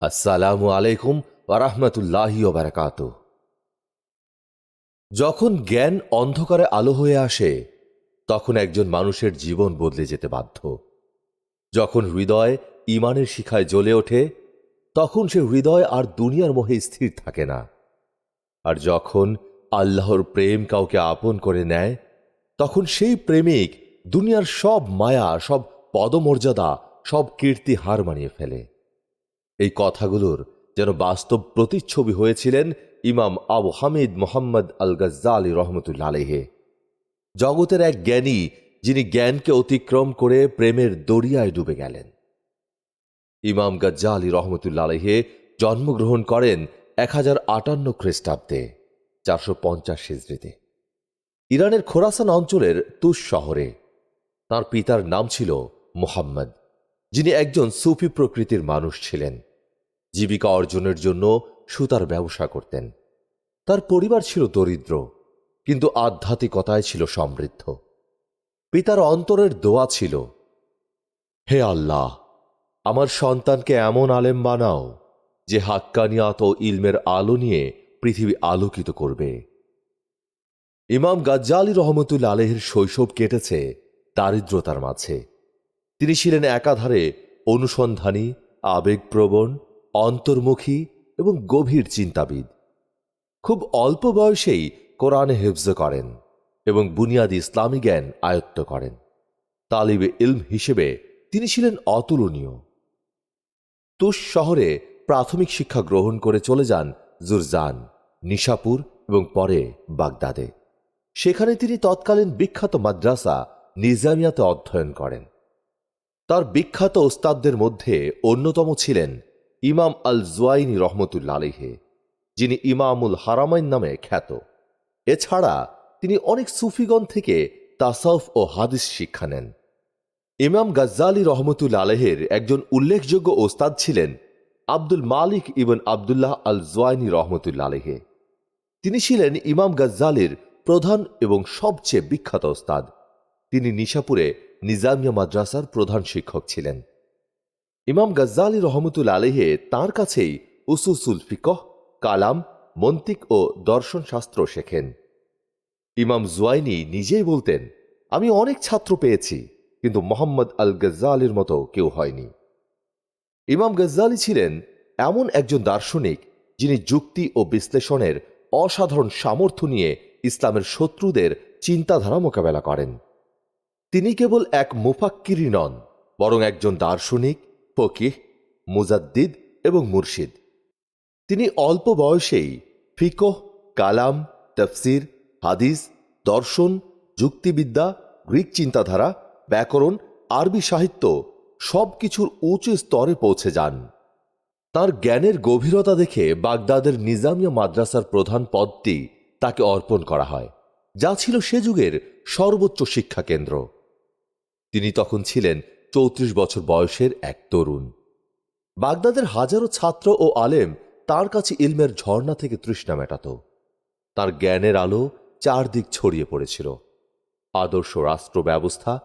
আসসালামু আলাইকুম ওরহমতুল্লাহি বারাকাত যখন জ্ঞান অন্ধকারে আলো হয়ে আসে, তখন একজন মানুষের জীবন বদলে যেতে বাধ্য। যখন হৃদয় ইমানের শিখায় জ্বলে ওঠে, তখন সে হৃদয় আর দুনিয়ার মোহে স্থির থাকে না। আর যখন আল্লাহর প্রেম কাউকে আপন করে নেয়, তখন সেই প্রেমিক দুনিয়ার সব মায়া, সব পদমর্যাদা, সব কীর্তি হার মানিয়ে ফেলে। এই কথাগুলোর যেন বাস্তব প্রতিচ্ছবি হয়েছিলেন ইমাম আবু হামিদ মোহাম্মদ আল গজ্জালি রহমতুল্লা আলহে জগতের এক জ্ঞানী যিনি জ্ঞানকে অতিক্রম করে প্রেমের দরিয়ায় ডুবে গেলেন। ইমাম গজ্জালি রহমতুল্লা আলহে জন্মগ্রহণ করেন এক হাজার আটান্ন খ্রিস্টাব্দে চারশো পঞ্চাশ হিজড়িতে। ইরানের খোরাসান অঞ্চলের তুষ শহরে। তার পিতার নাম ছিল মুহাম্মদ, যিনি একজন সুফি প্রকৃতির মানুষ ছিলেন। জীবিকা অর্জনের জন্য সুতার ব্যবসা করতেন। তার পরিবার ছিল দরিদ্র, কিন্তু আধ্যাত্মিকতায় ছিল সমৃদ্ধ। পিতার অন্তরের দোয়া ছিল, হে আল্লাহ, আমার সন্তানকে এমন আলেম বানাও যে হাক্কানিয়াত ও ইলমের আলো নিয়ে পৃথিবী আলোকিত করবে। ইমাম গাজ্জালি রহমতুল্লা আলহের শৈশব কেটেছে দারিদ্রতার মাঝে। তিনি ছিলেন একাধারে অনুসন্ধানী, আবেগপ্রবণ অন্তর্মুখী এবং গভীর চিন্তাবিদ। খুব অল্প বয়সেই কোরআনে হেফজ করেন এবং বুনিয়াদি ইসলামী জ্ঞান আয়ত্ত করেন। তালিবে ইলম হিসেবে তিনি ছিলেন অতুলনীয়। তুষ শহরে প্রাথমিক শিক্ষা গ্রহণ করে চলে যান জুরজান, নিশাপুর এবং পরে বাগদাদে। সেখানে তিনি তৎকালীন বিখ্যাত মাদ্রাসা নিজামিয়াতে অধ্যয়ন করেন। তার বিখ্যাত ওস্তাদদের মধ্যে অন্যতম ছিলেন ইমাম আল জুয়াইনি রহমতুল্লা আলিহে যিনি ইমামুল হারামাইন নামে খ্যাত। এছাড়া তিনি অনেক সুফিগণ থেকে তাসাউফ ও হাদিস শিক্ষা নেন। ইমাম গাজ্জালি রহমতুল আলহের একজন উল্লেখযোগ্য ওস্তাদ ছিলেন আব্দুল মালিক ইবন আবদুল্লাহ আল জোয়াইনি রহমতুল্লা আলহে তিনি ছিলেন ইমাম গাজ্জালির প্রধান এবং সবচেয়ে বিখ্যাত ওস্তাদ। তিনি নিশাপুরে নিজামিয়া মাদ্রাসার প্রধান শিক্ষক ছিলেন। ইমাম গজ্জালি রহমতুল আলহে তাঁর কাছেই উসুসুল ফিকহ, কালাম, মন্তিক ও দর্শন শাস্ত্র শেখেন। ইমাম জুয়াইনি নিজেই বলতেন, আমি অনেক ছাত্র পেয়েছি, কিন্তু মোহাম্মদ আল গজ্জালির মতো কেউ হয়নি। ইমাম গজ্জালি ছিলেন এমন একজন দার্শনিক যিনি যুক্তি ও বিশ্লেষণের অসাধারণ সামর্থ্য নিয়ে ইসলামের শত্রুদের চিন্তাধারা মোকাবেলা করেন। তিনি কেবল এক মুফাক্কিরি নন, বরং একজন দার্শনিক ফকিহ, মুজাদ্দিদ এবং মুর্শিদ। তিনি অল্প বয়সেই ফিকহ, কালাম, তফসির, হাদিস, দর্শন, যুক্তিবিদ্যা, গ্রিক চিন্তাধারা, ব্যাকরণ, আরবি সাহিত্য সব কিছুর উঁচু স্তরে পৌঁছে যান। তার জ্ঞানের গভীরতা দেখে বাগদাদের নিজামিয়া মাদ্রাসার প্রধান পদটি তাকে অর্পণ করা হয়, যা ছিল সে যুগের সর্বোচ্চ শিক্ষা কেন্দ্র তিনি তখন ছিলেন চৌত্রিশ বছর বয়সের এক তরুণ। বাগদাদের হাজারো ছাত্র ও আলেম তার কাছে ইলমের ঝর্ণা থেকে তৃষ্ণা মেটাত। তার জ্ঞানের আলো চারদিক ছড়িয়ে পড়েছিল। আদর্শ রাষ্ট্র ব্যবস্থা,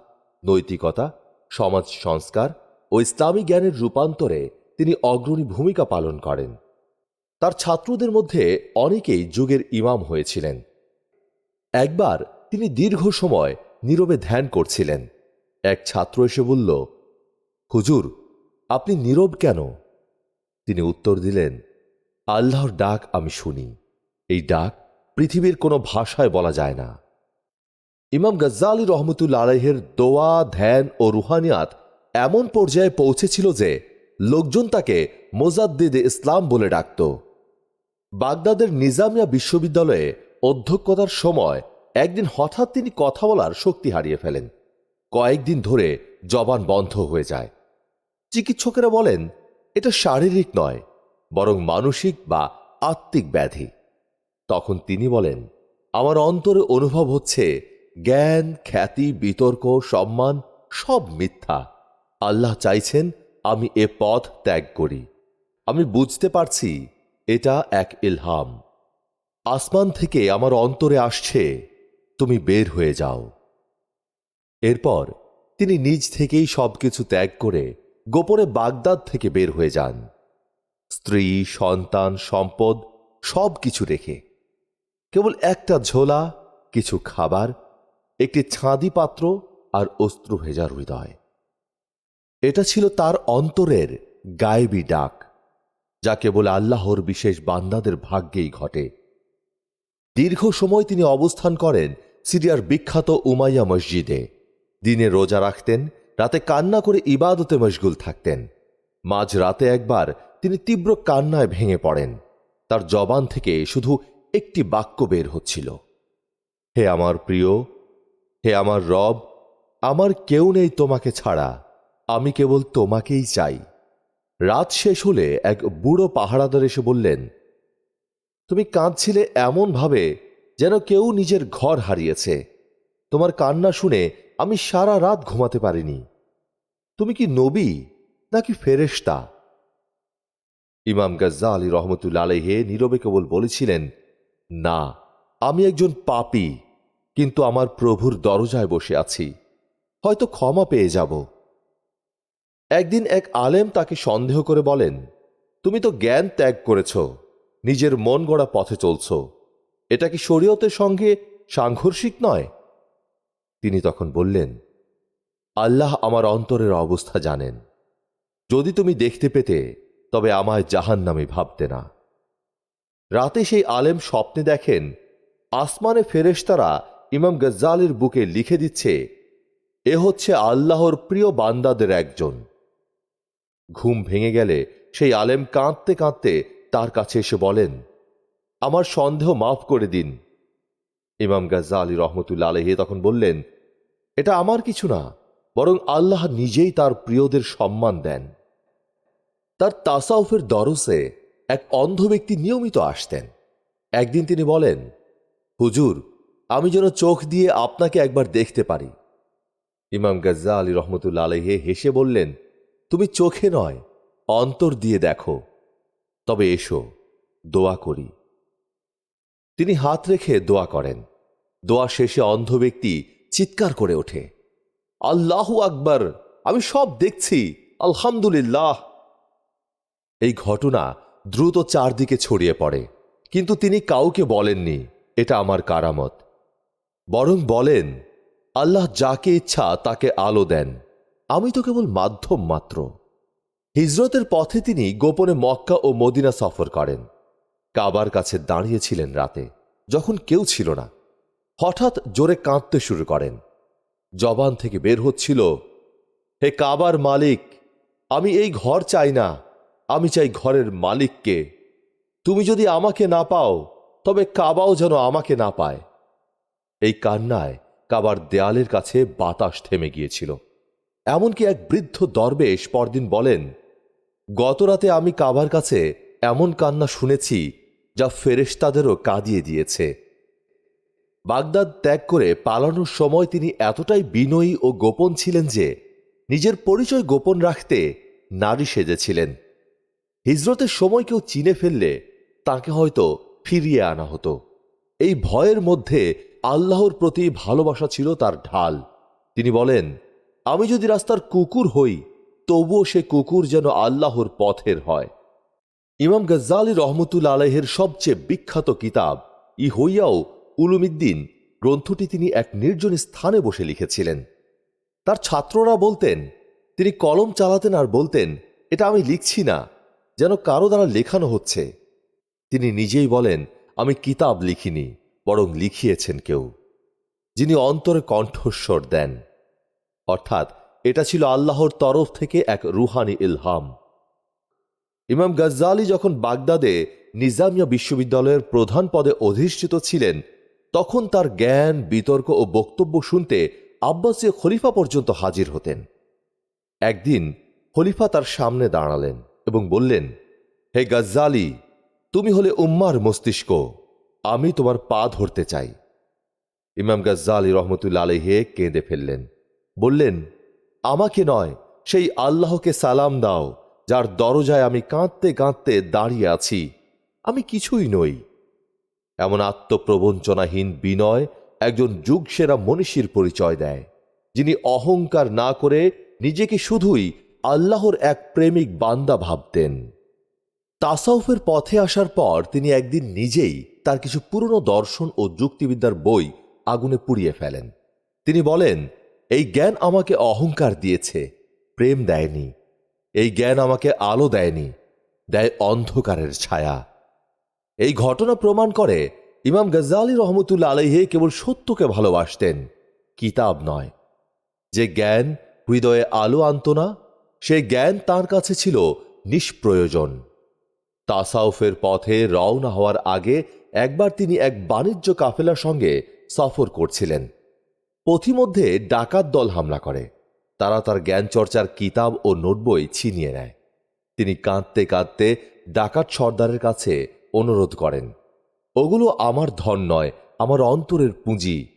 নৈতিকতা, সমাজ সংস্কার ও ইসলামী জ্ঞানের রূপান্তরে তিনি অগ্রণী ভূমিকা পালন করেন। তার ছাত্রদের মধ্যে অনেকেই যুগের ইমাম হয়েছিলেন। একবার তিনি দীর্ঘ সময় নীরবে ধ্যান করছিলেন। এক ছাত্র এসে বলল, হুজুর, আপনি নীরব কেন? তিনি উত্তর দিলেন, আল্লাহর ডাক আমি শুনি। এই ডাক পৃথিবীর কোনো ভাষায় বলা যায় না। ইমাম গজ্জালি রহমতুল্লা আলহের দোয়া, ধ্যান ও রুহানিয়াত এমন পর্যায়ে পৌঁছেছিল যে লোকজন তাকে মোজাদ্দিদ ইসলাম বলে ডাকত। বাগদাদের নিজামিয়া বিশ্ববিদ্যালয়ে অধ্যক্ষতার সময় একদিন হঠাৎ তিনি কথা বলার শক্তি হারিয়ে ফেলেন। কয়েকদিন ধরে জবান বন্ধ হয়ে যায়। চিকিৎসকেরা বলেন, এটা শারীরিক নয়, বরং মানসিক বা আত্মিক ব্যাধি। তখন তিনি বলেন, আমার অন্তরে অনুভব হচ্ছে জ্ঞান, খ্যাতি, বিতর্ক, সম্মান সব মিথ্যা। আল্লাহ চাইছেন আমি এ পথ ত্যাগ করি। আমি বুঝতে পারছি এটা এক ইলহাম। আসমান থেকে আমার অন্তরে আসছে, তুমি বের হয়ে যাও। এরপর তিনি নিজ থেকেই সবকিছু ত্যাগ করে গোপনে বাগদাদ থেকে বের হয়ে যান। স্ত্রী, সন্তান, সম্পদ সব কিছু রেখে। কেবল একটা ঝোলা, কিছু খাবার, একটি ছাঁদি পাত্র আর অস্ত্র ভেজা হৃদয়। এটা ছিল তার অন্তরের গায়েবী ডাক, যা কেবল আল্লাহর বিশেষ বান্দাদের ভাগ্যেই ঘটে। দীর্ঘ সময় তিনি অবস্থান করেন সিরিয়ার বিখ্যাত উমাইয়া মসজিদে। দিনে রোজা রাখতেন, রাতে কান্না করে ইবাদতে মশগুল থাকতেন। মাঝ রাতে একবার তিনি তীব্র কান্নায় ভেঙে পড়েন। তার জবান থেকে শুধু একটি বাক্য বের হচ্ছিল। হে আমার প্রিয়, হে আমার রব, আমার কেউ নেই তোমাকে ছাড়া, আমি কেবল তোমাকেই চাই। রাত শেষ হলে এক বুড়ো পাহারাদার এসে বললেন, তুমি কাঁদছিলে এমনভাবে যেন কেউ নিজের ঘর হারিয়েছে। তোমার কান্না শুনে আমি সারা রাত ঘুমাতে পারিনি। তুমি কি নবী নাকি ফেরেশতা? ইমাম গাজ্জা আলী রহমতুল্লা আলহে নীরবে কেবল বলেছিলেন, না, আমি একজন পাপী, কিন্তু আমার প্রভুর দরজায় বসে আছি। হয়তো ক্ষমা পেয়ে যাব। একদিন এক আলেম তাকে সন্দেহ করে বলেন, তুমি তো জ্ঞান ত্যাগ করেছ, নিজের মন গড়া পথে চলছ। এটা কি শরীয়তের সঙ্গে সাংঘর্ষিক নয়? তিনি তখন বললেন, আল্লাহ আমার অন্তরের অবস্থা জানেন। যদি তুমি দেখতে পেতে, তবে আমায় জাহান নামে ভাবতে না। রাতে সেই আলেম স্বপ্নে দেখেন, আসমানে ফেরেশতারা ইমাম গজ্জালের বুকে লিখে দিচ্ছে, এ হচ্ছে আল্লাহর প্রিয় বান্দাদের একজন। ঘুম ভেঙে গেলে সেই আলেম কাঁদতে কাঁদতে তার কাছে এসে বলেন, আমার সন্দেহ মাফ করে দিন। ইমাম গাজ্জা আলী রহমতুল্লা আলহে তখন বললেন, এটা আমার কিছু না, বরং আল্লাহ নিজেই তার প্রিয়দের সম্মান দেন। তার তাসাউফের দরসে এক অন্ধ ব্যক্তি নিয়মিত আসতেন। একদিন তিনি বলেন, হুজুর, আমি যেন চোখ দিয়ে আপনাকে একবার দেখতে পারি। ইমাম গাজ্জা আলী রহমতুল্লা আলহে হেসে বললেন, তুমি চোখে নয়, অন্তর দিয়ে দেখো। তবে এসো, দোয়া করি। তিনি হাত রেখে দোয়া করেন। দোয়া শেষে অন্ধ ব্যক্তি চিৎকার করে ওঠে। আল্লাহু আকবার, আমি সব দেখছি, আলহামদুলিল্লাহ। এই ঘটনা দ্রুত চারদিকে ছড়িয়ে পড়ে, কিন্তু তিনি কাউকে বলেননি, এটা আমার কারামত। বরং বলেন, আল্লাহ যাকে ইচ্ছা তাকে আলো দেন, আমি তো কেবল মাধ্যম মাত্র। হিজরতের পথে তিনি গোপনে মক্কা ও মদিনা সফর করেন। কাবার কাছে দাঁড়িয়েছিলেন রাতে, যখন কেউ ছিল না। হঠাৎ জোরে কাঁদতে শুরু করেন। জবান থেকে বের হচ্ছিল, হে কাবার মালিক, আমি এই ঘর চাই না, আমি চাই ঘরের মালিককে। তুমি যদি আমাকে না পাও, তবে কাবাও যেন আমাকে না পায়। এই কান্নায় কাবার দেয়ালের কাছে বাতাস থেমে গিয়েছিল। এমনকি এক বৃদ্ধ দরবেশ পরদিন বলেন গতরাতে আমি কাবার কাছে এমন কান্না শুনেছি, যা ফেরেশতাদেরও কাঁদিয়ে দিয়েছে। বাগদাদ ত্যাগ করে পালানোর সময় তিনি এতটাই বিনয়ী ও গোপন ছিলেন যে নিজের পরিচয় গোপন রাখতে নারী সেজেছিলেন। হিজরতের সময় কেউ চিনে ফেললে তাকে হয়তো ফিরিয়ে আনা হতো। এই ভয়ের মধ্যে আল্লাহর প্রতি ভালোবাসা ছিল তার ঢাল। তিনি বলেন, আমি যদি রাস্তার কুকুর হই, তবুও সে কুকুর যেন আল্লাহর পথের হয়। ইমাম গজ্জালি রহমতুল আলহের সবচেয়ে বিখ্যাত কিতাব ই হইয়াও উলুমিদ্দিন গ্রন্থটি তিনি এক নির্জন স্থানে বসে লিখেছিলেন। তার ছাত্ররা বলতেন, তিনি কলম চালাতেন আর বলতেন, এটা আমি লিখছি না, যেন কারও দ্বারা লেখানো হচ্ছে। তিনি নিজেই বলেন, আমি কিতাব লিখিনি, বরং লিখিয়েছেন কেউ, যিনি অন্তরে কণ্ঠস্বর দেন। অর্থাৎ এটা ছিল আল্লাহর তরফ থেকে এক রুহানি ইলহাম। ইমাম গজ্জালি যখন বাগদাদে নিজামিয়া বিশ্ববিদ্যালয়ের প্রধান পদে অধিষ্ঠিত ছিলেন তখন তার জ্ঞান, বিতর্ক ও বক্তব্য শুনতে আব্বাসীয় খলিফা পর্যন্ত হাজির হতেন। একদিন খলিফা তার সামনে দাঁড়ালেন এবং বললেন, হে গজ্জালি, তুমি হলে উম্মার মস্তিষ্ক, আমি তোমার পা ধরতে চাই। ইমাম গজ্জালি রহমতুল্লা আলহে কেঁদে ফেললেন। বললেন, আমাকে নয়, সেই আল্লাহকে সালাম দাও, যার দরজায় আমি কাঁদতে কাঁদতে দাঁড়িয়ে আছি। আমি কিছুই নই এমন আত্মপ্রবঞ্চনাহীন বিনয় একজন যুগসেরা মনীষীর পরিচয় দেয়, যিনি অহংকার না করে নিজেকে শুধুই আল্লাহর এক প্রেমিক বান্দা ভাবতেন। তাসাউফের পথে আসার পর তিনি একদিন নিজেই তার কিছু পুরনো দর্শন ও যুক্তিবিদ্যার বই আগুনে পুড়িয়ে ফেলেন। তিনি বলেন, এই জ্ঞান আমাকে অহংকার দিয়েছে, প্রেম দেয়নি। এই জ্ঞান আমাকে আলো দেয়নি, দেয় অন্ধকারের ছায়া। এই ঘটনা প্রমাণ করে ইমাম গজ্জালি রহমতুল্লা আলাইহে কেবল সত্যকে ভালোবাসতেন, কিতাব নয়। যে জ্ঞান হৃদয়ে আলো আনত না সেই জ্ঞান তার কাছে ছিল নিষ্প্রয়োজন। তাসাউফের পথে রওনা হওয়ার আগে একবার তিনি এক বাণিজ্য কাফেলার সঙ্গে সফর করছিলেন। পথিমধ্যে ডাকাত দল হামলা করে। তারা তার জ্ঞান চর্চার কিতাব ও নোটবই ছিনিয়ে নেয়। তিনি কাঁদতে কাঁদতে ডাকাত সর্দারের কাছে অনুরোধ করেন, ওগুলো আমার ধন নয়, আমার অন্তরের পুঁজি।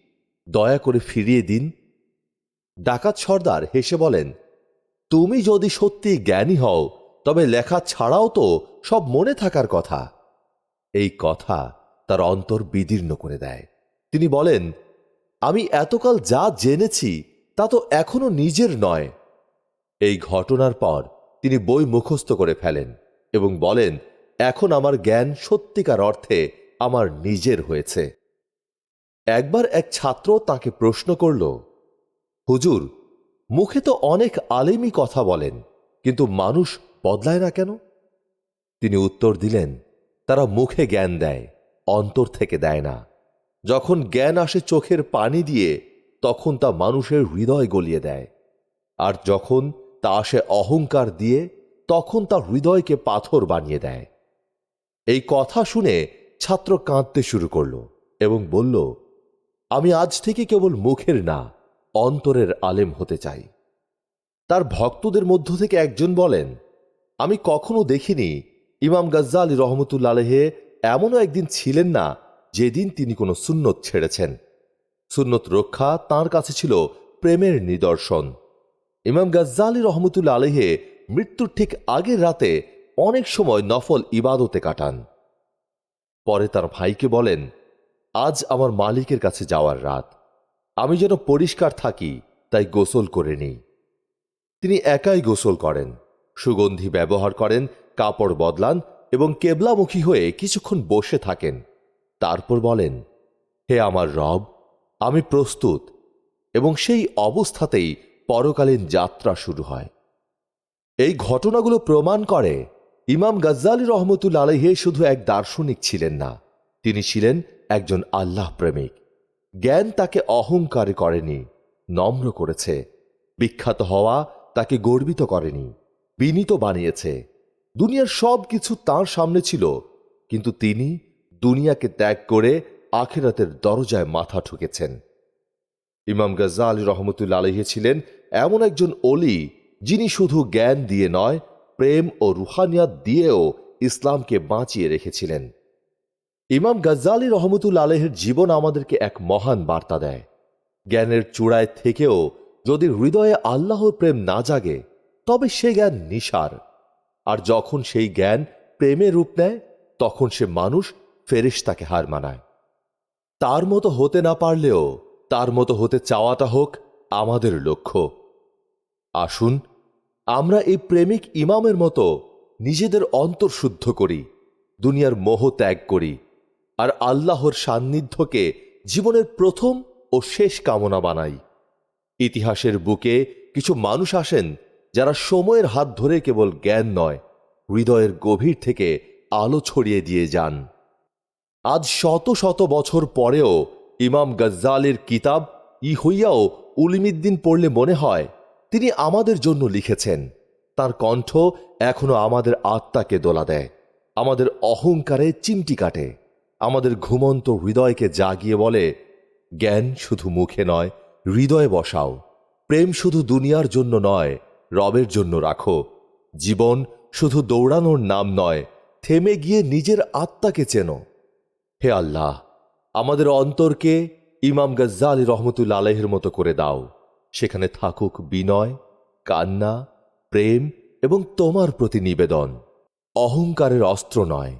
দয়া করে ফিরিয়ে দিন। ডাকাত সর্দার হেসে বলেন, তুমি যদি সত্যি জ্ঞানী হও, তবে লেখা ছাড়াও তো সব মনে থাকার কথা। এই কথা তার অন্তর বিদীর্ণ করে দেয়। তিনি বলেন, আমি এতকাল যা জেনেছি, তা তো এখনও নিজের নয়। এই ঘটনার পর তিনি বই মুখস্থ করে ফেলেন এবং বলেন এখন আমার জ্ঞান সত্যিকার অর্থে আমার নিজের হয়েছে। একবার এক ছাত্র তাকে প্রশ্ন করল, হুজুর, মুখে তো অনেক আলেমি কথা বলেন, কিন্তু মানুষ বদলায় না কেন? তিনি উত্তর দিলেন, তারা মুখে জ্ঞান দেয়, অন্তর থেকে দেয় না। যখন জ্ঞান আসে চোখের পানি দিয়ে, তখন তা মানুষের হৃদয় গলিয়ে দেয়। আর যখন তা আসে অহংকার দিয়ে, তখন তা হৃদয়কে পাথর বানিয়ে দেয়। এই কথা শুনে ছাত্র কাঁদতে শুরু করল এবং বলল, আমি আজ থেকে কেবল মুখের না, অন্তরের আলেম হতে চাই। তার ভক্তদের মধ্য থেকে একজন বলেন, আমি কখনো দেখিনি ইমাম গজ্জালি রহমতুল্লা আলহে এমনও একদিন ছিলেন না যেদিন তিনি কোনো সুন্নত ছেড়েছেন। সুন্নত রক্ষা তার কাছে ছিল প্রেমের নিদর্শন। ইমাম গজ্জালি রহমতুল্লা আলহে মৃত্যুর ঠিক আগের রাতে অনেক সময় নফল ইবাদতে কাটান। পরে তার ভাইকে বলেন, আজ আমার মালিকের কাছে যাওয়ার রাত। আমি যেন পরিষ্কার থাকি, তাই গোসল করে নিই। তিনি একাই গোসল করেন, সুগন্ধি ব্যবহার করেন, কাপড় বদলান এবং কেবলামুখী হয়ে কিছুক্ষণ বসে থাকেন। তারপর বলেন, হে আমার রব, আমি প্রস্তুত এবং সেই অবস্থাতেই পরকালীন যাত্রা শুরু হয়। এই ঘটনাগুলো প্রমাণ করে ইমাম গজ্জালি রহমতুল আলহে শুধু এক দার্শনিক ছিলেন না, তিনি ছিলেন একজন আল্লাহ প্রেমিক। জ্ঞান তাকে অহংকারে করেনি, নম্র করেছে, বিখ্যাত হওয়া তাকে গর্বিত করেনি, বিনীত বানিয়েছে। দুনিয়ার সব কিছু তার সামনে ছিল, কিন্তু তিনি দুনিয়াকে ত্যাগ করে আখেরাতের দরজায় মাথা ঠুকেছেন। ইমাম গজ্জালি রহমতুল্লা আলহে ছিলেন এমন একজন অলি যিনি শুধু জ্ঞান দিয়ে নয় প্রেম ও রুহানিয়াত দিয়েও ইসলামকে বাঁচিয়ে রেখেছিলেন। ইমাম গজ্জালি রহমতুল আলহের জীবন আমাদেরকে এক মহান বার্তা দেয়। জ্ঞানের চূড়ায় থেকেও যদি হৃদয়ে আল্লাহর প্রেম না জাগে, তবে সে জ্ঞান নিসার। আর যখন সেই জ্ঞান প্রেমে রূপ নেয়, তখন সে মানুষ ফেরেশতাকে হার মানায়। তার মতো হতে না পারলেও, তার মতো হতে চাওয়াটা হোক আমাদের লক্ষ্য। আসুন আমরা এই প্রেমিক ইমামের মতো নিজেদের অন্তর শুদ্ধ করি, দুনিয়ার মোহ ত্যাগ করি, আর আল্লাহর সান্নিধ্যকে জীবনের প্রথম ও শেষ কামনা বানাই। ইতিহাসের বুকে কিছু মানুষ আসেন যারা সময়ের হাত ধরে কেবল জ্ঞান নয়, হৃদয়ের গভীর থেকে আলো ছড়িয়ে দিয়ে যান। আজ শত শত বছর পরেও ইমাম গজ্জালের কিতাব ই হইয়াও উলিমিদ্দিন পড়লে মনে হয় তিনি আমাদের জন্য লিখেছেন। তার কণ্ঠ এখনও আমাদের আত্মাকে দোলা দেয়। আমাদের অহংকারে চিমটি কাটে। আমাদের ঘুমন্ত হৃদয়কে জাগিয়ে বলে, জ্ঞান শুধু মুখে নয়, হৃদয়ে বসাও। প্রেম শুধু দুনিয়ার জন্য নয়, রবের জন্য রাখো। জীবন শুধু দৌড়ানোর নাম নয়, থেমে গিয়ে নিজের আত্মাকে চেনো। হে আল্লাহ, আমাদের অন্তরকে ইমাম গজ্জালি রহমতুল্লা আলহের মতো করে দাও। সেখানে থাকুক বিনয়, কান্না, প্রেম এবং তোমার প্রতি নিবেদন। অহংকারের অস্ত্র নয়।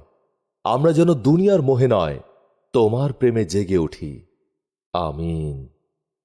আমরা যেন দুনিয়ার মোহে নয়, তোমার প্রেমে জেগে উঠি। আমিন।